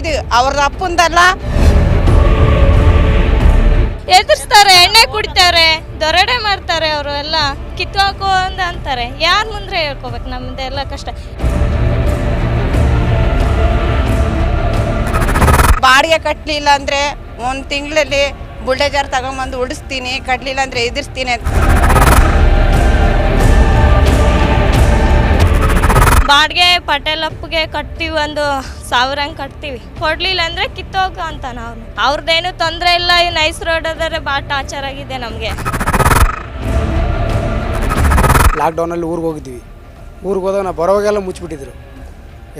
ಇದು ಅವ್ರ ಅಪ್ಪಂದಲ್ಲ. ಎದುರಿಸ್ತಾರೆ ಎಣ್ಣೆ ಕುಡಿತಾರೆ ದೊರಡೆ ಮಾಡ್ತಾರೆ ಅವರು ಎಲ್ಲ. ಕಿತ್ತು ಹಾಕೋ ಅಂತ ಅಂತಾರೆ. ಯಾರ ಮುಂದೆ ಹೇಳ್ಕೊಬೇಕು ನಮ್ದೆಲ್ಲ ಕಷ್ಟ. ಬಾಡಿಗೆ ಕಟ್ಟಲಿಲ್ಲ ಅಂದ್ರೆ ಒಂದು ತಿಂಗಳಲ್ಲಿ ಬುಲ್ಡೇಜರ್ ತಗೊಂಬಂದು ಉಡಿಸ್ತೀನಿ ಕಟ್ಟಲಿಲ್ಲ ಅಂದ್ರೆ ಎದುರಿಸ್ತೀನಿ ಅಂತ. ಬಾಡಿಗೆ ಪಟೇಲಪ್ಪಗೆ ಕಟ್ತೀವಿ ಒಂದು ಸಾವಿರ ಹಂಗೆ ಕಟ್ತೀವಿ. ಕೊಡ್ಲಿಲ್ಲ ಅಂದ್ರೆ ಕಿತ್ತೋಗ ಅಂತ ನಾವು. ಅವ್ರದ್ದೇನು ತೊಂದರೆ ಇಲ್ಲ, ಈ ನೈಸ್ ರೋಡ್ ಆದರೆ ಭಾಳ ಟಾರ್ಚರ್ ಆಗಿದೆ ನಮಗೆ. ಲಾಕ್ಡೌನಲ್ಲಿ ಊರಿಗೆ ಹೋಗಿದ್ವಿ. ಊರಿಗೆ ಹೋದಾಗ ನಾವು ಬರೋವಾಗೆಲ್ಲ ಮುಚ್ಚಿಬಿಟ್ಟಿದ್ರು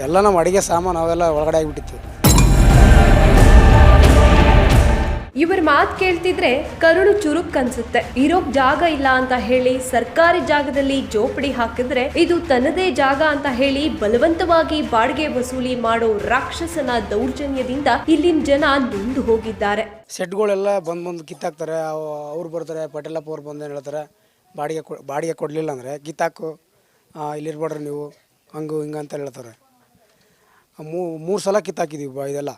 ಎಲ್ಲ ನಮ್ಮ ಅಡುಗೆ ಸಾಮಾನು ಅವೆಲ್ಲ ಒಳಗಡೆ ಆಗಿಬಿಟ್ಟಿತ್ತು. ಮಾತು ಕೇಳ್ತಿದ್ರೆ ಕರುಳು ಚುರುಕ್ ಅನ್ಸುತ್ತೆ. ಇರೋಕ್ ಜಾಗ ಇಲ್ಲ ಅಂತ ಹೇಳಿ ಸರ್ಕಾರಿ ಜಾಗದಲ್ಲಿ ಜೋಪಡಿ ಹಾಕಿದ್ರೆ ಇದು ತನ್ನದೇ ಜಾಗ ಅಂತ ಹೇಳಿ ಬಲವಂತವಾಗಿ ಬಾಡಿಗೆ ವಸೂಲಿ ಮಾಡೋ ರಾಕ್ಷಸನ ದೌರ್ಜನ್ಯದಿಂದ ಇಲ್ಲಿನ ಜನ ನೊಂದು ಹೋಗಿದ್ದಾರೆ. ಸೆಟ್ಗಳೆಲ್ಲ ಬಂದು ಬಂದು ಕಿತ್ತಾಕ್ತಾರೆ. ಅವ್ರು ಬರ್ತಾರೆ, ಪಟೇಲಪ್ಪ ಅವ್ರು ಬಂದು ಹೇಳ್ತಾರೆ, ಬಾಡಿಗೆ ಬಾಡಿಗೆ ಕೊಡಲಿಲ್ಲ ಅಂದರೆ ಕಿತ್ತಾಕು ಇಲ್ಲಿ ಇಲ್ಲಿರ್ಬೇಡ್ರಿ ನೀವು, ಹಂಗು ಹಿಂಗೆ ಅಂತ ಹೇಳ್ತಾರೆ. ಮೂರು ಸಲ ಕಿತ್ತಾಕಿದ್ದೀವಿ ಬಾ ಇದೆಲ್ಲ.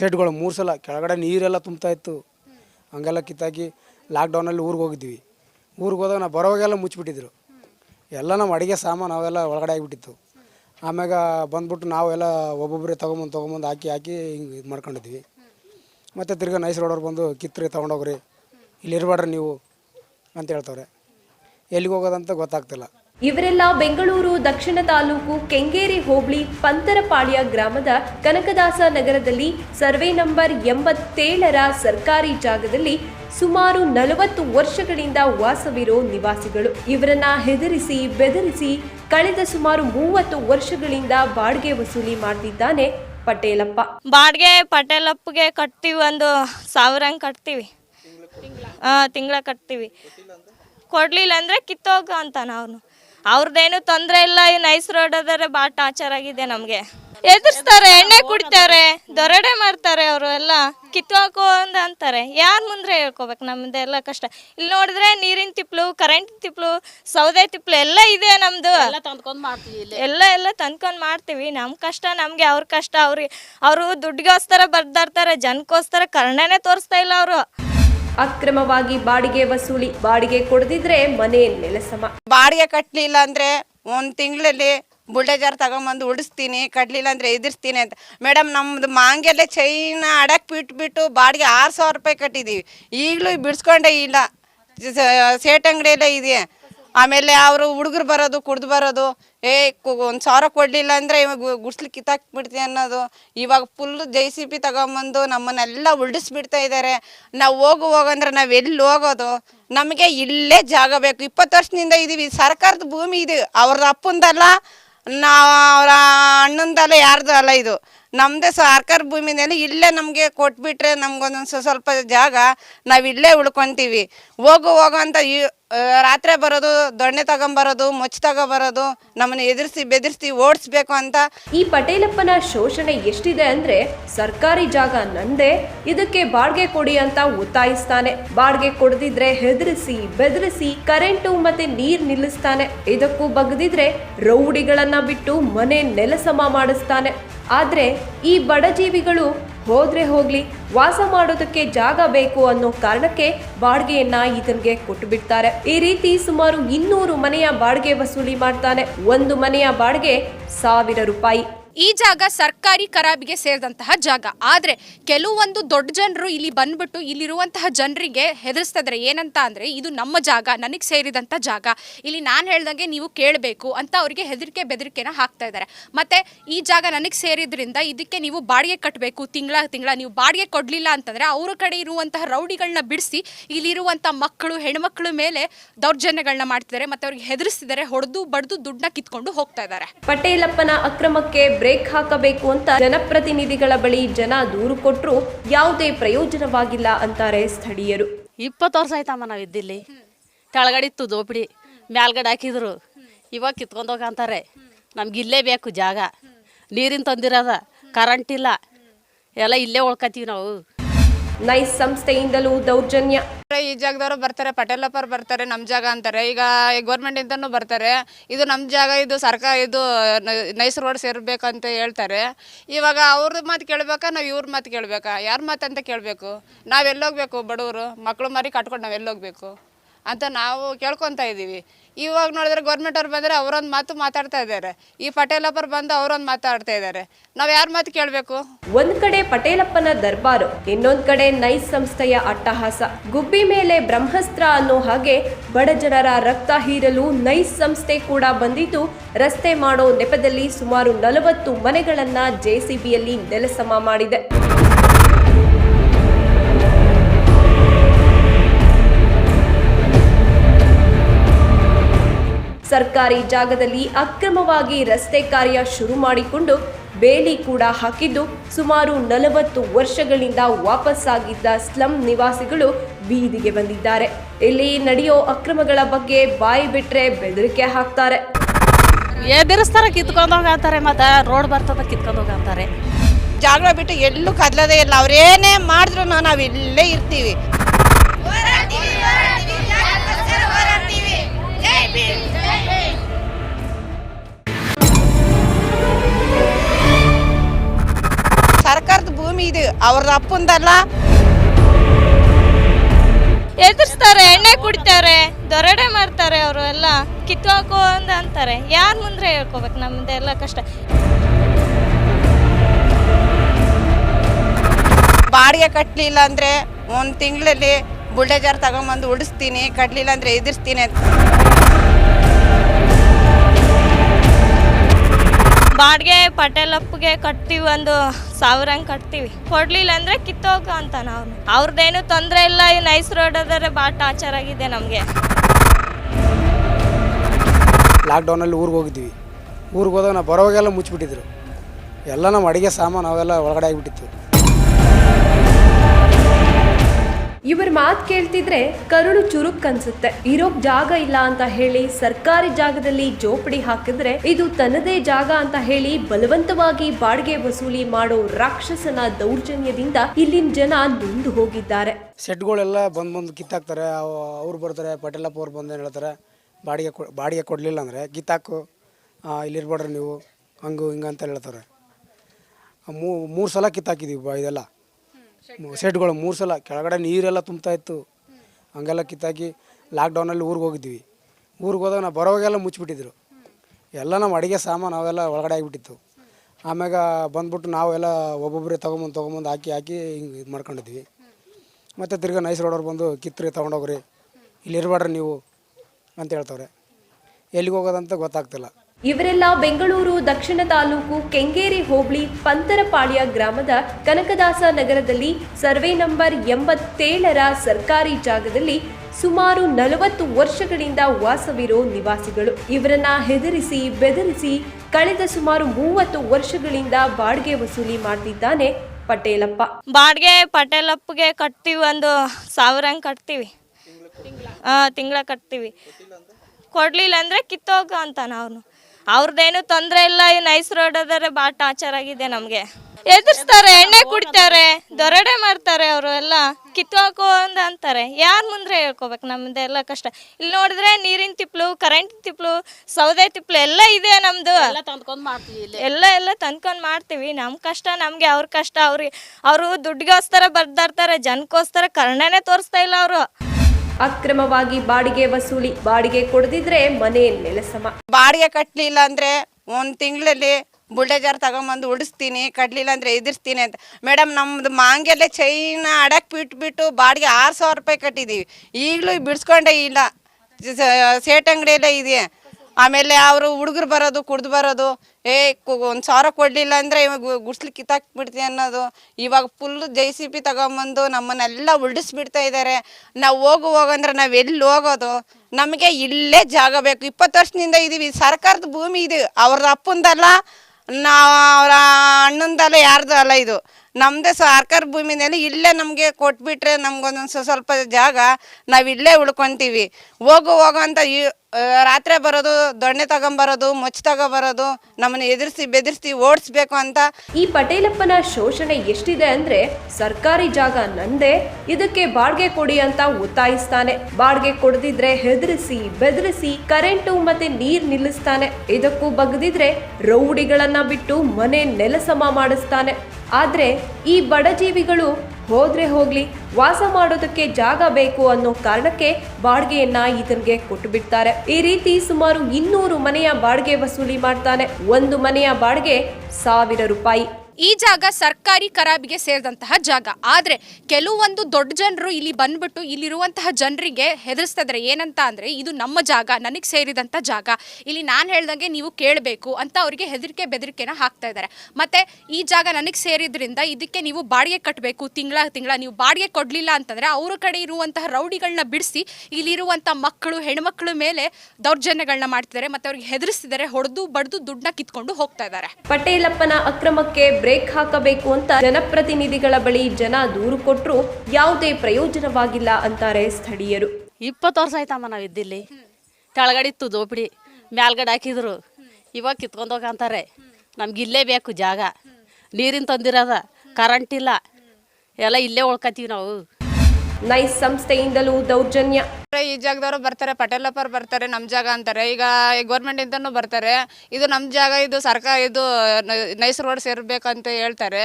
ಸೆಟ್ಗಳು ಮೂರು ಸಲ. ಕೆಳಗಡೆ ನೀರೆಲ್ಲ ತುಂಬ್ತಾ ಇತ್ತು. ಹಂಗೆಲ್ಲ ಕಿತ್ತಾಕಿ ಲಾಕ್ಡೌನಲ್ಲಿ ಊರಿಗೆ ಹೋಗಿದ್ವಿ. ಊರಿಗೆ ಹೋದಾಗ ನಾವು ಬರೋವಾಗೆಲ್ಲ ಮುಚ್ಚಿಬಿಟ್ಟಿದ್ರು. ಎಲ್ಲ ನಮ್ಮ ಅಡುಗೆ ಸಾಮಾನು ಅವೆಲ್ಲ ಒಳಗಡೆ ಆಗಿಬಿಟ್ಟಿತ್ತು. ಆಮ್ಯಾಗ ಬಂದ್ಬಿಟ್ಟು ನಾವೆಲ್ಲ ಒಬ್ಬೊಬ್ಬರೇ ತೊಗೊಂಬಂದು ತೊಗೊಂಬಂದು ಹಾಕಿ ಹಾಕಿ ಹಿಂಗೆ ಇದು ಮಾಡ್ಕೊಂಡಿದ್ವಿ. ಮತ್ತು ತಿರ್ಗಾ ನೈಸ್ ರೋಡವ್ರು ಬಂದು ಕಿತ್ರಿ ತೊಗೊಂಡೋಗ್ರಿ. ಇಲ್ಲಿ ಇರಬೇಡ್ರಿ ನೀವು ಅಂತ ಹೇಳ್ತವ್ರೆ. ಎಲ್ಲಿಗೆ ಹೋಗೋದಂತ ಗೊತ್ತಾಗ್ತಿಲ್ಲ. ಇವರೆಲ್ಲ ಬೆಂಗಳೂರು ದಕ್ಷಿಣ ತಾಲೂಕು ಕೆಂಗೇರಿ ಹೋಬಳಿ ಪಂತರಪಾಳ್ಯ ಗ್ರಾಮದ ಕನಕದಾಸ ನಗರದಲ್ಲಿ ಸರ್ವೆ ನಂಬರ್ ಎಂಬತ್ತೇಳರ ಸರ್ಕಾರಿ ಜಾಗದಲ್ಲಿ ಸುಮಾರು ನಲವತ್ತು ವರ್ಷಗಳಿಂದ ವಾಸವಿರೋ ನಿವಾಸಿಗಳು. ಇವರನ್ನ ಹೆದರಿಸಿ, ಬೆದರಿಸಿ ಕಳೆದ ಸುಮಾರು ಮೂವತ್ತು ವರ್ಷಗಳಿಂದ ಬಾಡಿಗೆ ವಸೂಲಿ ಮಾಡ್ತಿದ್ದಾನೆ ಪಟೇಲಪ್ಪ. ಬಾಡಿಗೆ ಪಟೇಲಪ್ಪಗೆ ಕಟ್ತೀವಿ ಒಂದು ಸಾವಿರ ಹಂಗೆ ಕಟ್ತೀವಿ. ತಿಂಗಳ ಕಟ್ತೀವಿ. ಕೊಡ್ಲಿಲ್ಲ ಅಂದ್ರೆ ಕಿತ್ತೋಗ ಅಂತಾನ ನಾವು ಅವ್ರದ್ದೇನು ತೊಂದರೆ ಇಲ್ಲ ಈ ನೈಸ್ ರೋಡ್ ಆದರೆ ಟಾರ್ಚರ್ ಆಗಿದೆ ನಮಗೆ. ಎದುರಿಸ್ತಾರೆ ಎಣ್ಣೆ ಕುಡಿತಾರೆ ದೊರಡೆ ಮಾಡ್ತಾರೆ ಅವರು ಎಲ್ಲ. ಕಿತ್ತು ಹಾಕೋ ಅಂತ ಅಂತಾರೆ. ಯಾರು ಮುಂದೆ ಹೇಳ್ಕೊಬೇಕು ನಮ್ದೆಲ್ಲ ಕಷ್ಟ. ಇಲ್ಲಿ ನೋಡಿದ್ರೆ ನೀರಿನ ತಿಪ್ಲು ಕರೆಂಟ್ ತಿಪ್ಲು ಸೌದೆ ತಿಪ್ಲು ಎಲ್ಲ ಇದೆ ನಮ್ದು. ಎಲ್ಲ ಎಲ್ಲ ತಂದ್ಕೊಂಡು ಮಾಡ್ತೀವಿ. ನಮ್ಮ ಕಷ್ಟ ನಮಗೆ ಅವ್ರ ಕಷ್ಟ ಅವ್ರಿಗೆ ಅವರು ದುಡ್ಡಿಗೋಸ್ಕರ ಬರ್ದಾಡ್ತಾರೆ ಜನಕ್ಕೋಸ್ಕರ ಕರ್ಣನೇ ತೋರಿಸ್ತಾ ಇಲ್ಲ ಅವರು. ಅಕ್ರಮವಾಗಿ ಬಾಡಿಗೆ ವಸೂಲಿ, ಬಾಡಿಗೆ ಕೊಡದಿದ್ರೆ ಮನೆ ನೆಲಸಮ. ಬಾಡಿಗೆ ಕಟ್ಟಲಿಲ್ಲ ಅಂದ್ರೆ ಒಂದ್ ತಿಂಗಳಲ್ಲಿ ಬುಲ್ಡೇಜರ್ ತಗೊಂಬಂದು ಉಡಿಸ್ತೀನಿ ಕಟ್ಟಲಿಲ್ಲ ಅಂದ್ರೆ ಎದುರಿಸ್ತೀನಿ ಅಂತ. ಮೇಡಮ್ ನಮ್ದು ಮಾಂಗೆಲ್ಲ ಚೈನ್ ಅಡಕ್ ಬಿಟ್ಬಿಟ್ಟು ಬಾಡಿಗೆ ಆರು ಸಾವಿರ ರೂಪಾಯಿ ಕಟ್ಟಿದೀವಿ. ಈಗಲೂ ಬಿಡಿಸ್ಕೊಂಡೇ ಇಲ್ಲ. ಸೇಟ್ ಎಲ್ಲ ಇದೆ ಆಮೇಲೆ ಅವರು ಹುಡುಗರು ಬರೋದು, ಕುಡ್ದು ಬರೋದು, ಏ ಒಂದು ಸಾವಿರ ಕೊಡಲಿಲ್ಲ ಅಂದರೆ ಇವಾಗ ಗುಡ್ಸ್ಲಿ ಕಿತ್ತಾಕ್ಬಿಡ್ತೀನಿ ಅನ್ನೋದು. ಇವಾಗ ಫುಲ್ಲು ಜೆ ಸಿ ಪಿ ತಗೊಂಬಂದು ನಮ್ಮನ್ನೆಲ್ಲ ಉಲ್ಡಿಸ್ಬಿಡ್ತಾ ಇದ್ದಾರೆ ನಾವು ಹೋಗು ಹೋಗಂದ್ರೆ ನಾವು ಎಲ್ಲಿ ಹೋಗೋದು? ನಮಗೆ ಇಲ್ಲೇ ಜಾಗ ಬೇಕು. ಇಪ್ಪತ್ತು ವರ್ಷದಿಂದ ಇದೀವಿ. ಸರ್ಕಾರದ ಭೂಮಿ ಇದು. ಅವ್ರದ್ದು ಅಪ್ಪಂದಲ್ಲ ನಾವು ಅವರ ಅಣ್ಣಂದಲ್ಲ, ಯಾರ್ದು ಅಲ್ಲ ಇದು. ನಮ್ಮದೇ ಸರ್ಕಾರ ಭೂಮಿನಲ್ಲಿ ಇಲ್ಲೇ ನಮಗೆ ಕೊಟ್ಬಿಟ್ರೆ ನಮ್ಗೊಂದೊಂದು ಸ್ವ- ಸ್ವಲ್ಪ ಜಾಗ ನಾವು ಇಲ್ಲೇ ಉಳ್ಕೊತೀವಿ. ಹೋಗು ಹೋಗೋ ಅಂತ ರಾತ್ರಿ ಬರೋದು, ದೊಣ್ಣೆ ತಗೊಂಬರೋದು, ಮೊಚ್ಚ ತಗೊಬರೋದು, ನಮ್ಮನ್ನ ಎದುರಿಸಿ ಬೆದರಿಸಿ ಓಡಿಸ್ಬೇಕು ಅಂತ. ಈ ಪಟೇಲಪ್ಪನ ಶೋಷಣೆ ಎಷ್ಟಿದೆ ಅಂದ್ರೆ ಸರ್ಕಾರಿ ಜಾಗ ನಂದೆ, ಇದಕ್ಕೆ ಬಾಡಿಗೆ ಕೊಡಿ ಅಂತ ಒತ್ತಾಯಿಸ್ತಾನೆ. ಬಾಡಿಗೆ ಕೊಡದಿದ್ರೆ ಹೆದರಿಸಿ, ಬೆದರಿಸಿ ಕರೆಂಟು ಮತ್ತೆ ನೀರ್ ನಿಲ್ಲಿಸ್ತಾನೆ. ಇದಕ್ಕೂ ಬಗ್ದಿದ್ರೆ ರೌಡಿಗಳನ್ನ ಬಿಟ್ಟು ಮನೆ ನೆಲಸಮ ಮಾಡಿಸ್ತಾನೆ. ಆದ್ರೆ ಈ ಬಡಜೀವಿಗಳು ಹೋದ್ರೆ ಹೋಗ್ಲಿ, ವಾಸ ಮಾಡೋದಕ್ಕೆ ಜಾಗ ಬೇಕು ಅನ್ನೋ ಕಾರಣಕ್ಕೆ ಬಾಡಿಗೆಯನ್ನ ಈತನಿಗೆ ಕೊಟ್ಟು ಬಿಡ್ತಾರೆ. ಈ ರೀತಿ ಸುಮಾರು ಇನ್ನೂರು ಮನೆಯ ಬಾಡಿಗೆ ವಸೂಲಿ ಮಾಡ್ತಾನೆ. ಒಂದು ಮನೆಯ ಬಾಡಿಗೆ ಸಾವಿರ ರೂಪಾಯಿ. ಈ ಜಾಗ ಸರ್ಕಾರಿ ಖರಾಬಿಗೆ ಸೇರಿದಂತಹ ಜಾಗ. ಆದ್ರೆ ಕೆಲವೊಂದು ದೊಡ್ಡ ಜನರು ಇಲ್ಲಿ ಬಂದ್ಬಿಟ್ಟು ಇಲ್ಲಿರುವಂತಹ ಜನರಿಗೆ ಹೆದರಿಸ್ತಾ ಇದ್ದಾರೆ ಏನಂತ ಅಂದ್ರೆ ಇದು ನಮ್ಮ ಜಾಗ, ನನಗೆ ಸೇರಿದಂತ ಜಾಗ. ಇಲ್ಲಿ ನಾನು ಹೇಳ್ದಂಗೆ ನೀವು ಕೇಳಬೇಕು ಅಂತ ಅವರಿಗೆ ಹೆದರಿಕೆ ಬೆದರಿಕೆನ ಹಾಕ್ತಾ ಇದ್ದಾರೆ ಮತ್ತೆ ಈ ಜಾಗ ನನಗೆ ಸೇರಿದ್ರಿಂದ ಇದಕ್ಕೆ ನೀವು ಬಾಡಿಗೆ ಕಟ್ಟಬೇಕು ತಿಂಗಳ ತಿಂಗಳ ನೀವು ಬಾಡಿಗೆ ಕೊಡ್ಲಿಲ್ಲ ಅಂತಂದ್ರೆ ಅವ್ರ ಕಡೆ ಇರುವಂತಹ ರೌಡಿಗಳನ್ನ ಬಿಡಿಸಿ ಇಲ್ಲಿರುವಂತ ಮಕ್ಕಳು, ಹೆಣ್ಮಕ್ಳು ಮೇಲೆ ದೌರ್ಜನ್ಯಗಳನ್ನ ಮಾಡ್ತಿದ್ದಾರೆ ಮತ್ತೆ ಅವ್ರಿಗೆ ಹೆದರಿಸ್ತಿದ್ದಾರೆ ಹೊಡೆದು ಬಡ್ದು ದುಡ್ಡನ್ನ ಕಿತ್ಕೊಂಡು ಹೋಗ್ತಾ ಇದ್ದಾರೆ ಪಟೇಲಪ್ಪನ ಅಕ್ರಮಕ್ಕೆ ಬ್ರೇಕ್ ಹಾಕಬೇಕು ಅಂತ ಜನಪ್ರತಿನಿಧಿಗಳ ಬಳಿ ಜನ ದೂರು ಕೊಟ್ಟರು ಯಾವುದೇ ಪ್ರಯೋಜನವಾಗಿಲ್ಲ ಅಂತಾರೆ ಸ್ಥಳೀಯರು. ಇಪ್ಪತ್ತು ವರ್ಷ ಆಯ್ತಮ್ಮ ನಾವು ಇದ್ದಿಲ್ಲಿ. ಕೆಳಗಡೆ ಇತ್ತು ದೋಪಿಡಿ, ಮ್ಯಾಲ್ಗಡೆ ಹಾಕಿದ್ರು. ಇವಾಗ ಕಿತ್ಕೊಂಡು ಹೋಗಂತಾರೆ ನಮ್ಗೆ ಇಲ್ಲೇ ಬೇಕು ಜಾಗ. ನೀರಿನ ತಂದಿರೋದ ಕರೆಂಟ್ ಇಲ್ಲ. ಎಲ್ಲ ಇಲ್ಲೇ ಒಳ್ಕತ್ತೀವಿ ನಾವು. ನೈಸ್ ಸಂಸ್ಥೆಯಿಂದಲೂ ದೌರ್ಜನ್ಯ. ಈ ಜಾಗದವರು ಬರ್ತಾರೆ ಪಟೇಲಪ್ಪರ್ ಬರ್ತಾರೆ ನಮ್ಮ ಜಾಗ ಅಂತಾರೆ. ಈಗ ಗೌರ್ಮೆಂಟ್ ಇಂದನು ಬರ್ತಾರೆ. ಇದು ನಮ್ಮ ಜಾಗ, ಇದು ಸರ್ಕಾರ, ಇದು ನೈಸ್ ರೋಡ್ ಸೇರ್ಬೇಕಂತ ಹೇಳ್ತಾರೆ. ಇವಾಗ ಅವ್ರ ಮಾತು ಕೇಳ್ಬೇಕಾ, ನಾವು ಇವ್ರ ಮಾತು ಕೇಳ್ಬೇಕಾ? ಯಾರ ಮಾತು ಅಂತ ಕೇಳಬೇಕು? ನಾವೆಲ್ಲೋಗ್ಬೇಕು ಬಡವರು? ಮಕ್ಕಳು ಮರಿ ಕಟ್ಕೊಂಡು ನಾವು ಎಲ್ಲೋಗ್ಬೇಕು ಅಂತ ನಾವು ಕೇಳ್ಕೊತಾ ಇದ್ದೀವಿ ಇವಾಗ ನೋಡಿದ್ರೆ ಗೌರ್ಮೆಂಟ್ ಅವ್ರು ಬಂದರೆ ಅವರೊಂದು ಮಾತು ಮಾತಾಡ್ತಾ ಇದ್ದಾರೆ. ಈ ಪಟೇಲಪ್ಪರು ಬಂದು ಅವರೊಂದು ಮಾತಾಡ್ತಾ ಇದ್ದಾರೆ. ನಾವು ಯಾರ ಮಾತು ಕೇಳಬೇಕು? ಒಂದ್ ಕಡೆ ಪಟೇಲಪ್ಪನ ದರ್ಬಾರು, ಇನ್ನೊಂದ್ ಕಡೆ ನೈಸ್ ಸಂಸ್ಥೆಯ ಅಟ್ಟಹಾಸ. ಗುಬ್ಬಿ ಮೇಲೆ ಬ್ರಹ್ಮಸ್ತ್ರ ಅನ್ನೋ ಹಾಗೆ ಬಡ ಜನರ ರಕ್ತ ಹೀರಲು ನೈಸ್ ಸಂಸ್ಥೆ ಕೂಡ ಬಂದಿದ್ದು, ರಸ್ತೆ ಮಾಡೋ ನೆಪದಲ್ಲಿ ಸುಮಾರು ನಲವತ್ತು ಮನೆಗಳನ್ನ ಜೆಸಿಬಿಯಲ್ಲಿ ನೆಲಸಮ ಮಾಡಿದೆ. ಸರ್ಕಾರಿ ಜಾಗದಲ್ಲಿ ಅಕ್ರಮವಾಗಿ ರಸ್ತೆ ಕಾರ್ಯ ಶುರು ಮಾಡಿಕೊಂಡು ಬೇಲಿ ಕೂಡ ಹಾಕಿದ್ದು ಸುಮಾರು ನಲವತ್ತು ವರ್ಷಗಳಿಂದ ವಾಪಸ್ಸಾಗಿದ್ದ ಸ್ಲಂ ನಿವಾಸಿಗಳು ಬೀದಿಗೆ ಬಂದಿದ್ದಾರೆ. ಇಲ್ಲಿ ನಡೆಯೋ ಅಕ್ರಮಗಳ ಬಗ್ಗೆ ಬಾಯಿ ಬಿಟ್ಟರೆ ಬೆದರಿಕೆ ಹಾಕ್ತಾರೆ. ಎದುರಿಸ್ತಾರೆ ಕಿತ್ಕೊಂಡು ಹೋಗ್ತಾರೆ ಮತ್ತೆ ರೋಡ್ ಬರ್ತದ ಕಿತ್ಕೊಂಡು ಹೋಗ್ತಾರೆ ಜಾಗ ಬಿಟ್ಟು ಎಲ್ಲೂ ಕದಲದೇ ಇಲ್ಲ. ಅವ್ರೇನೇ ಮಾಡಿದ್ರು ನಾವು ಇಲ್ಲೇ ಇರ್ತೀವಿ. ಸರ್ಕಾರದ ಭೂಮಿ ಇದು ಅವ್ರದ್ದು ಅಪ್ಪಂದಲ್ಲ. ಎದುರಿಸ್ತಾರೆ ಎಣ್ಣೆ ಕುಡಿತಾರೆ ದೊರಡೆ ಮಾಡ್ತಾರೆ ಅವರು ಎಲ್ಲ. ಹಾಕೋ ಅಂತ ಅಂತಾರೆ. ಯಾರ ಮುಂದೆ ಹೇಳ್ಕೊಬೇಕು ನಮ್ದೆಲ್ಲ ಕಷ್ಟ. ಬಾಡಿಗೆ ಕಟ್ಟಲಿಲ್ಲ ಅಂದರೆ ಒಂದು ತಿಂಗಳಲ್ಲಿ ಬುಲ್ಡೇಜರ್ ತಗೊಂಬಂದು ಉಡಿಸ್ತೀನಿ ಕಟ್ಟಲಿಲ್ಲ ಅಂದರೆ ಎದುರಿಸ್ತೀನಿ ಅಂತ. ಬಾಡಿಗೆ ಪಟೇಲಪ್ಪಗೆ ಕಟ್ತೀವಿ ಒಂದು ಸಾವಿರ ಹಂಗೆ ಕಟ್ತೀವಿ. ಕೊಡ್ಲಿಲ್ಲ ಅಂದ್ರೆ ಕಿತ್ತೋಗ ಅಂತ ನಾವು. ಅವ್ರದ್ದೇನು ತೊಂದರೆ ಇಲ್ಲ, ಈ ನೈಸ್ ರೋಡ್ ಆದರೆ ಭಾಳ ಟಾರ್ಚರ್ ಆಗಿದೆ ನಮಗೆ. ಲಾಕ್ಡೌನಲ್ಲಿ ಊರಿಗೆ ಹೋಗಿದ್ವಿ. ಊರಿಗೆ ಹೋದಾಗ ನಾವು ಬರೋವಾಗೆಲ್ಲ ಮುಚ್ಚಿಬಿಟ್ಟಿದ್ರು ಎಲ್ಲ ನಮ್ಮ ಅಡುಗೆ ಸಾಮಾನು ಅವೆಲ್ಲ ಒಳಗಡೆ ಆಗಿಬಿಟ್ಟಿತ್ತು. ಇವ್ರ ಮಾತು ಕೇಳ್ತಿದ್ರೆ ಕರುಳು ಚುರುಕ್ ಅನ್ಸುತ್ತೆ. ಇರೋಕ್ ಜಾಗ ಇಲ್ಲ ಅಂತ ಹೇಳಿ ಸರ್ಕಾರಿ ಜಾಗದಲ್ಲಿ ಜೋಪಡಿ ಹಾಕಿದ್ರೆ ಇದು ತನ್ನದೇ ಜಾಗ ಅಂತ ಹೇಳಿ ಬಲವಂತವಾಗಿ ಬಾಡಿಗೆ ವಸೂಲಿ ಮಾಡೋ ರಾಕ್ಷಸನ ದೌರ್ಜನ್ಯದಿಂದ ಇಲ್ಲಿನ ಜನ ನೊಂದು ಹೋಗಿದ್ದಾರೆ. ಸೆಟ್ಗಳೆಲ್ಲ ಬಂದು ಬಂದು ಕಿತ್ತಾಕ್ತಾರೆ. ಅವ- ಅವ್ರು ಬರ್ತಾರೆ, ಪಟೇಲಪ್ಪ ಅವ್ರು ಬಂದು ಹೇಳ್ತಾರೆ, ಬಾಡಿಗೆ ಬಾಡಿಗೆ ಕೊಡಲಿಲ್ಲ ಅಂದರೆ ಕಿತ್ತಾಕು ಇಲ್ಲಿ ಇಲ್ಲಿರ್ಬೇಡ್ರಿ ನೀವು, ಹಂಗು ಹಿಂಗೆ ಅಂತ ಹೇಳ್ತಾರೆ. ಮೂರು ಸಲ ಕಿತ್ತಾಕಿದ್ದೀವಿ ಬಾ ಇದೆಲ್ಲ. ಸೆಟ್ಗಳು ಮೂರು ಸಲ, ಕೆಳಗಡೆ ನೀರೆಲ್ಲ ತುಂಬ್ತಾ ಇತ್ತು. ಹಂಗೆಲ್ಲ ಕಿತ್ತಾಕಿ ಲಾಕ್ಡೌನಲ್ಲಿ ಊರಿಗೆ ಹೋಗಿದ್ವಿ. ಊರಿಗೆ ಹೋದಾಗ ನಾವು ಬರೋವಾಗೆಲ್ಲ ಮುಚ್ಚಿಬಿಟ್ಟಿದ್ರು. ಎಲ್ಲ ನಮ್ಮ ಅಡುಗೆ ಸಾಮಾನು ಅವೆಲ್ಲ ಒಳಗಡೆ ಆಗಿಬಿಟ್ಟಿತ್ತು. ಆಮ್ಯಾಗ ಬಂದ್ಬಿಟ್ಟು ನಾವೆಲ್ಲ ಒಬ್ಬೊಬ್ಬರೇ ತೊಗೊಂಬಂದು ತೊಗೊಂಬಂದು ಹಾಕಿ ಹಾಕಿ ಹಿಂಗೆ ಇದು ಮಾಡ್ಕೊಂಡಿದ್ವಿ. ಮತ್ತು ತಿರ್ಗಿ ನೈಸ್ ರೋಡವ್ರು ಬಂದು ಕಿತ್ರಿ ತೊಗೊಂಡೋಗ್ರಿ. ಇಲ್ಲಿ ಇರಬೇಡ್ರಿ ನೀವು ಅಂತ ಹೇಳ್ತವ್ರೆ. ಎಲ್ಲಿಗೆ ಹೋಗೋದಂತ ಗೊತ್ತಾಗ್ತಿಲ್ಲ. ಇವರೆಲ್ಲ ಬೆಂಗಳೂರು ದಕ್ಷಿಣ ತಾಲೂಕು ಕೆಂಗೇರಿ ಹೋಬಳಿ ಪಂತರಪಾಳ್ಯ ಗ್ರಾಮದ ಕನಕದಾಸ ನಗರದಲ್ಲಿ ಸರ್ವೆ ನಂಬರ್ ಎಂಬತ್ತೇಳರ ಸರ್ಕಾರಿ ಜಾಗದಲ್ಲಿ ಸುಮಾರು ನಲವತ್ತು ವರ್ಷಗಳಿಂದ ವಾಸವಿರೋ ನಿವಾಸಿಗಳು. ಇವರನ್ನ ಹೆದರಿಸಿ, ಬೆದರಿಸಿ ಕಳೆದ ಸುಮಾರು ಮೂವತ್ತು ವರ್ಷಗಳಿಂದ ಬಾಡಿಗೆ ವಸೂಲಿ ಮಾಡ್ತಿದ್ದಾನೆ ಪಟೇಲಪ್ಪ. ಬಾಡಿಗೆ ಪಟೇಲಪ್ಪಗೆ ಕಟ್ತೀವಿ ಒಂದು ಸಾವಿರ ಹಂಗೆ ಕಟ್ತೀವಿ. ತಿಂಗಳ ಕಟ್ತೀವಿ. ಕೊಡ್ಲಿಲ್ಲ ಅಂದ್ರೆ ಕಿತ್ತೋಗ ಅಂತಾನ ನಾವು ಅವ್ರದ್ದೇನು ತೊಂದರೆ ಇಲ್ಲ ಈ ನೈಸ್ ರೋಡ್ ಆದರೆ ಭಾಳ ಟಾರ್ಚರ್ ಆಗಿದೆ ನಮಗೆ. ಎದುರಿಸ್ತಾರೆ ಎಣ್ಣೆ ಕುಡಿತಾರೆ ದೊರಡೆ ಮಾಡ್ತಾರೆ ಅವರು ಎಲ್ಲ. ಕಿತ್ವಾಕೋ ಅಂತ ಅಂತಾರೆ. ಯಾರು ಮುಂದೆ ಹೇಳ್ಕೊಬೇಕು ನಮ್ದೆಲ್ಲ ಕಷ್ಟ. ಇಲ್ಲಿ ನೋಡಿದ್ರೆ ನೀರಿನ ತಿಪ್ಲು ಕರೆಂಟ್ ತಿಪ್ಲು ಸೌದೆ ತಿಪ್ಲು ಎಲ್ಲ ಇದೆ ನಮ್ದು. ಎಲ್ಲ ಎಲ್ಲ ಎಲ್ಲ ತಂದ್ಕೊಂಡು ಮಾಡ್ತೀವಿ. ನಮ್ಮ ಕಷ್ಟ ನಮಗೆ ಅವ್ರ ಕಷ್ಟ. ಅವ್ರಿಗೆ ಅವರು ದುಡ್ಡಿಗೋಸ್ಕರ ಬರ್ದಾಡ್ತಾರೆ ಜನಕ್ಕೋಸ್ಕರ ಕರ್ಣನೇ ತೋರಿಸ್ತಾ ಇಲ್ಲ ಅವರು. ಅಕ್ರಮವಾಗಿ ಬಾಡಿಗೆ ವಸೂಲಿ, ಬಾಡಿಗೆ ಕೊಡದಿದ್ರೆ ಮನೆ ನೆಲಸಮ. ಬಾಡಿಗೆ ಕಟ್ಟಲಿಲ್ಲ ಅಂದ್ರೆ ಒಂದು ತಿಂಗಳಲ್ಲಿ ಬುಲ್ಡೇಜರ್ ತಗೊಂಬಂದು ಉಡಿಸ್ತೀನಿ ಕಟ್ಟಲಿಲ್ಲ ಅಂದರೆ ಎದುರಿಸ್ತೀನಿ ಅಂತ. ಮೇಡಮ್ ನಮ್ಮದು ಮಾಂಗೆಲ್ಲ ಚೈನ ಅಡಕ್ಕೆ ಬಿಟ್ಬಿಟ್ಟು ಬಾಡಿಗೆ ಆರು ಸಾವಿರ ರೂಪಾಯಿ ಕಟ್ಟಿದ್ದೀವಿ ಈಗಲೂ ಬಿಡಿಸ್ಕೊಂಡೇ ಇಲ್ಲ. ಸೇಟ್ ಎಲ್ಲ ಇದೆ ಆಮೇಲೆ ಅವರು ಹುಡುಗರು ಬರೋದು, ಕುಡ್ದು ಬರೋದು, ಏ ಒಂದು ಸಾವಿರ ಕೊಡಲಿಲ್ಲ ಅಂದರೆ ಇವಾಗ ಗುಡ್ಸ್ಲಿ ಕಿತ್ತಾಕ್ಬಿಡ್ತೀನಿ ಅನ್ನೋದು. ಇವಾಗ ಫುಲ್ಲು ಜೆ ಸಿ ಪಿ ತಗೊಂಬಂದು ನಮ್ಮನ್ನೆಲ್ಲ ಉಲ್ಡಿಸ್ಬಿಡ್ತಾ ಇದ್ದಾರೆ ನಾವು ಹೋಗು ಹೋಗಂದ್ರೆ ನಾವು ಎಲ್ಲಿ ಹೋಗೋದು? ನಮಗೆ ಇಲ್ಲೇ ಜಾಗ ಬೇಕು. ಇಪ್ಪತ್ತು ವರ್ಷದಿಂದ ಇದೀವಿ. ಸರ್ಕಾರದ ಭೂಮಿ ಇದು. ಅವ್ರದ್ದು ಅಪ್ಪಂದಲ್ಲ ನಾವು ಅವರ ಅಣ್ಣಂದಲ್ಲ ಯಾರ್ದು ಅಲ್ಲ ಇದು. ನಮ್ಮದೇ ಸರ್ಕಾರ ಭೂಮಿನಲ್ಲಿ ಇಲ್ಲೇ ನಮಗೆ ಕೊಟ್ಬಿಟ್ರೆ ನಮ್ಗೊಂದೊಂದು ಸ್ವ- ಸ್ವಲ್ಪ ಜಾಗ ನಾವು ಇಲ್ಲೇ ಉಳ್ಕೊಂತೀವಿ. ಹೋಗು ಹೋಗು ಅಂತ ರಾತ್ರಿ ಬರೋದು, ದೊಣ್ಣೆ ತಗೊಂಬರೋದು, ಮುಚ್ಚ ತಗೊಬರೋದು, ನಮ್ಮನ್ನ ಎದುರಿಸಿ ಬೆದರಿಸಿ ಓಡಿಸ್ಬೇಕು ಅಂತ. ಈ ಪಟೇಲಪ್ಪನ ಶೋಷಣೆ ಎಷ್ಟಿದೆ ಅಂದ್ರೆ ಸರ್ಕಾರಿ ಜಾಗ ನಂದೇ, ಇದಕ್ಕೆ ಬಾಡ್ಗೆ ಕೊಡಿ ಅಂತ ಒತ್ತಾಯಿಸ್ತಾನೆ. ಬಾಡ್ಗೆ ಕೊಡದಿದ್ರೆ ಹೆದರಿಸಿ, ಬೆದರಿಸಿ ಕರೆಂಟು ಮತ್ತೆ ನೀರ್ ನಿಲ್ಲಿಸ್ತಾನೆ. ಇದಕ್ಕೂ ಬಗ್ದಿದ್ರೆ ರೌಡಿಗಳನ್ನ ಬಿಟ್ಟು ಮನೆ ನೆಲಸಮ ಮಾಡಿಸ್ತಾನೆ. ಆದ್ರೆ ಈ ಬಡಜೀವಿಗಳು ಹೋದರೆ ಹೋಗಲಿ, ವಾಸ ಮಾಡೋದಕ್ಕೆ ಜಾಗ ಬೇಕು ಅನ್ನೋ ಕಾರಣಕ್ಕೆ ಬಾಡಿಗೆಯನ್ನ ಈತನಿಗೆ ಕೊಟ್ಟು ಬಿಡ್ತಾರೆ ಈ ರೀತಿ ಸುಮಾರು ಇನ್ನೂರು ಮನೆಯ ಬಾಡಿಗೆ ವಸೂಲಿ ಮಾಡ್ತಾನೆ. ಒಂದು ಮನೆಯ ಬಾಡಿಗೆ ಸಾವಿರ ರೂಪಾಯಿ. ಈ ಜಾಗ ಸರ್ಕಾರಿ ಖರಾಬಿಗೆ ಸೇರಿದಂತಹ ಜಾಗ. ಆದರೆ ಕೆಲವೊಂದು ದೊಡ್ಡ ಜನರು ಇಲ್ಲಿ ಬಂದ್ಬಿಟ್ಟು ಇಲ್ಲಿರುವಂತಹ ಜನರಿಗೆ ಹೆದರ್ಸ್ತಾ ಏನಂತ ಅಂದರೆ ಇದು ನಮ್ಮ ಜಾಗ, ನನಗೆ ಸೇರಿದಂಥ ಜಾಗ. ಇಲ್ಲಿ ನಾನು ಹೇಳ್ದಂಗೆ ನೀವು ಕೇಳಬೇಕು ಅಂತ ಅವರಿಗೆ ಹೆದರಿಕೆ ಬೆದರಿಕೆನ ಹಾಕ್ತಾ ಇದ್ದಾರೆ ಮತ್ತು ಈ ಜಾಗ ನನಗೆ ಸೇರಿದ್ರಿಂದ ಇದಕ್ಕೆ ನೀವು ಬಾಡಿಗೆ ಕಟ್ಟಬೇಕು ತಿಂಗಳ ತಿಂಗಳ ನೀವು ಬಾಡಿಗೆ ಕೊಡಲಿಲ್ಲ ಅಂತಂದರೆ ಅವ್ರ ಕಡೆ ಇರುವಂತಹ ರೌಡಿಗಳನ್ನ ಬಿಡಿಸಿ ಇಲ್ಲಿರುವಂಥ ಮಕ್ಕಳು, ಹೆಣ್ಮಕ್ಳ ಮೇಲೆ ದೌರ್ಜನ್ಯಗಳನ್ನ ಮಾಡ್ತಿದ್ದಾರೆ ಮತ್ತು ಅವ್ರಿಗೆ ಹೆದರಿಸ್ತಿದ್ದಾರೆ ಹೊಡೆದು ಬಡ್ದು ದುಡ್ಡನ್ನ ಕಿತ್ಕೊಂಡು ಹೋಗ್ತಾ ಇದ್ದಾರೆ ಪಟೇಲಪ್ಪನ ಅಕ್ರಮಕ್ಕೆ ಬ್ರೇಕ್ ಹಾಕಬೇಕು ಅಂತ ಜನಪ್ರತಿನಿಧಿಗಳ ಬಳಿ ಜನ ದೂರು ಕೊಟ್ಟರು ಯಾವುದೇ ಪ್ರಯೋಜನವಾಗಿಲ್ಲ ಅಂತಾರೆ ಸ್ಥಳೀಯರು. ಇಪ್ಪತ್ತು ವರ್ಷ ಆಯ್ತಮ್ಮ ನಾವು ಇದ್ದಿಲ್ಲಿ. ತೆಳಗಡಿತ್ತು ದೋಪಿಡಿ ಮ್ಯಾಲ್ಗಡೆ ಹಾಕಿದ್ರು. ಇವಾಗ ಕಿತ್ಕೊಂಡು ಹೋಗಂತಾರೆ ನಮ್ಗೆ ಇಲ್ಲೇ ಬೇಕು ಜಾಗ. ನೀರಿನ ತೊಂದಿರದ ಕರೆಂಟ್ ಇಲ್ಲ. ಎಲ್ಲ ಇಲ್ಲೇ ಉಳ್ಕತೀವಿ ನಾವು. ನೈಸ್ ಸಂಸ್ಥೆಯಿಂದಲೂ ದೌರ್ಜನ್ಯ. ಈ ಜಾಗದವರು ಬರ್ತಾರೆ ಪಟೇಲಪ್ಪರು ಬರ್ತಾರೆ ನಮ್ಮ ಜಾಗ ಅಂತಾರೆ. ಈಗ ಗೌರ್ಮೆಂಟ್ ಇಂದನೂ ಬರ್ತಾರೆ. ಇದು ನಮ್ಮ ಜಾಗ, ಇದು ಸರ್ಕಾರ, ಇದು ನೈಸ್ ರೋಡ್ ಸೇರ್ಬೇಕಂತ ಹೇಳ್ತಾರೆ.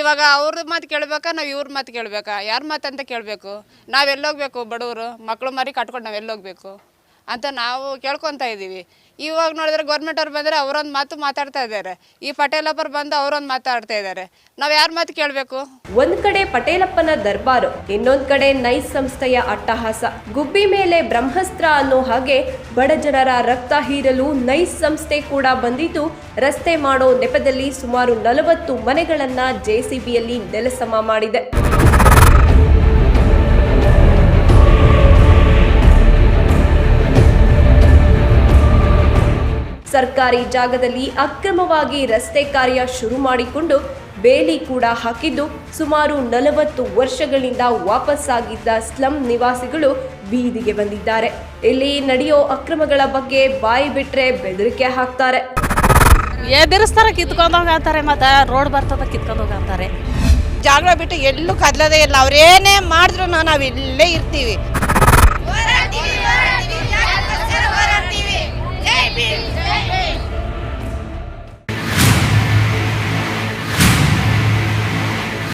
ಇವಾಗ ಅವ್ರ ಮಾತು ಕೇಳಬೇಕಾ, ನಾವು ಇವ್ರ ಮಾತು ಕೇಳ್ಬೇಕಾ? ಯಾರ ಮಾತು ಅಂತ ಕೇಳಬೇಕು? ನಾವೆಲ್ಲೋಗ್ಬೇಕು ಬಡವರು? ಮಕ್ಕಳು ಮರಿ ಕಟ್ಕೊಂಡು ನಾವು ಎಲ್ಲೋಗ್ಬೇಕು ಅಂತ ನಾವು ಕೇಳ್ಕೊತಾ ಇದ್ದೀವಿ. ಇವಾಗ ನೋಡಿದ್ರೆ ಗೌರ್ಮೆಂಟ್ ಅವ್ರು ಬಂದರೆ ಅವರೊಂದು ಮಾತು ಮಾತಾಡ್ತಾ ಇದ್ದಾರೆ. ಈ ಪಟೇಲಪ್ಪರು ಬಂದು ಅವರೊಂದು ಮಾತಾಡ್ತಾ ಇದ್ದಾರೆ. ನಾವು ಯಾರ ಮಾತು ಕೇಳಬೇಕು? ಒಂದ್ ಕಡೆ ಪಟೇಲಪ್ಪನ ದರ್ಬಾರು, ಇನ್ನೊಂದು ಕಡೆ ನೈಸ್ ಸಂಸ್ಥೆಯ ಅಟ್ಟಹಾಸ. ಗುಬ್ಬಿ ಮೇಲೆ ಬ್ರಹ್ಮಸ್ತ್ರ ಅನ್ನೋ ಹಾಗೆ ಬಡ ಜನರ ರಕ್ತ ಹೀರಲು ನೈಸ್ ಸಂಸ್ಥೆ ಕೂಡ ಬಂದಿದ್ದು, ರಸ್ತೆ ಮಾಡೋ ನೆಪದಲ್ಲಿ ಸುಮಾರು ನಲವತ್ತು ಮನೆಗಳನ್ನ ಜೆಸಿಬಿಯಲ್ಲಿ ನೆಲಸಮ ಮಾಡಿದೆ. ಸರ್ಕಾರಿ ಜಾಗದಲ್ಲಿ ಅಕ್ರಮವಾಗಿ ರಸ್ತೆ ಕಾರ್ಯ ಶುರು ಮಾಡಿಕೊಂಡು ಬೇಲಿ ಕೂಡ ಹಾಕಿದ್ದು ಸುಮಾರು ನಲವತ್ತು ವರ್ಷಗಳಿಂದ ವಾಪಸ್ಸಾಗಿದ್ದ ಸ್ಲಂ ನಿವಾಸಿಗಳು ಬೀದಿಗೆ ಬಂದಿದ್ದಾರೆ. ಇಲ್ಲಿ ನಡೆಯೋ ಅಕ್ರಮಗಳ ಬಗ್ಗೆ ಬಾಯಿ ಬಿಟ್ಟರೆ ಬೆದರಿಕೆ ಹಾಕ್ತಾರೆ. ಎದುರಿಸ್ತಾರೆ ಕಿತ್ಕೊಂಡು ಹೋಗ್ತಾರೆ ಮತ್ತೆ ರೋಡ್ ಬರ್ತದ ಕಿತ್ಕೊಂಡು ಹೋಗ್ತಾರೆ. ಜಾಗ ಬಿಟ್ಟು ಎಲ್ಲೂ ಕದಲದೇ ಇಲ್ಲ. ಅವ್ರೇನೇ ಮಾಡಿದ್ರು ನಾವು ಇಲ್ಲೇ ಇರ್ತೀವಿ.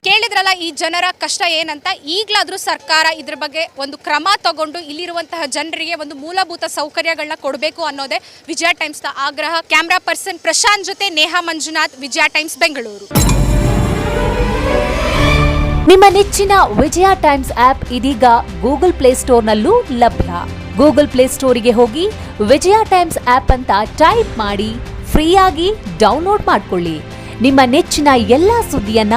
ಕೇಳಿದ್ರಲ್ಲ, ಈ ಜನರ ಕಷ್ಟ ಏನಂತ? ಈಗಲಾದರೂ ಸರ್ಕಾರ ಇದ್ರ ಬಗ್ಗೆ ಒಂದು ಕ್ರಮ ತಗೊಂಡು ಇಲ್ಲಿರುವಂತಹ ಜನರಿಗೆ ಒಂದು ಮೂಲಭೂತ ಸೌಕರ್ಯಗಳನ್ನ ಕೊಡಬೇಕು ಅನ್ನೋದೇ ವಿಜಯ ಟೈಮ್ಸ್ನ ಆಗ್ರಹ. ಕ್ಯಾಮ್ರಾ ಪರ್ಸನ್ ಪ್ರಶಾಂತ್ ಜೊತೆ ನೇಹಾ ಮಂಜುನಾಥ್, ವಿಜಯ ಟೈಮ್ಸ್ ಬೆಂಗಳೂರು. ನಿಮ್ಮ ನೆಚ್ಚಿನ ವಿಜಯ ಟೈಮ್ಸ್ ಆಪ್ ಇದೀಗ ಗೂಗಲ್ ಪ್ಲೇಸ್ಟೋರ್ನಲ್ಲೂ ಲಭ್ಯ. ಗೂಗಲ್ ಪ್ಲೇಸ್ಟೋರಿಗೆ ಹೋಗಿ ವಿಜಯ ಟೈಮ್ಸ್ ಆಪ್ ಅಂತ ಟೈಪ್ ಮಾಡಿ ಫ್ರೀಯಾಗಿ ಡೌನ್ಲೋಡ್ ಮಾಡಿಕೊಳ್ಳಿ. ನಿಮ್ಮ ನೆಚ್ಚಿನ ಎಲ್ಲಾ ಸುದ್ದಿಯನ್ನ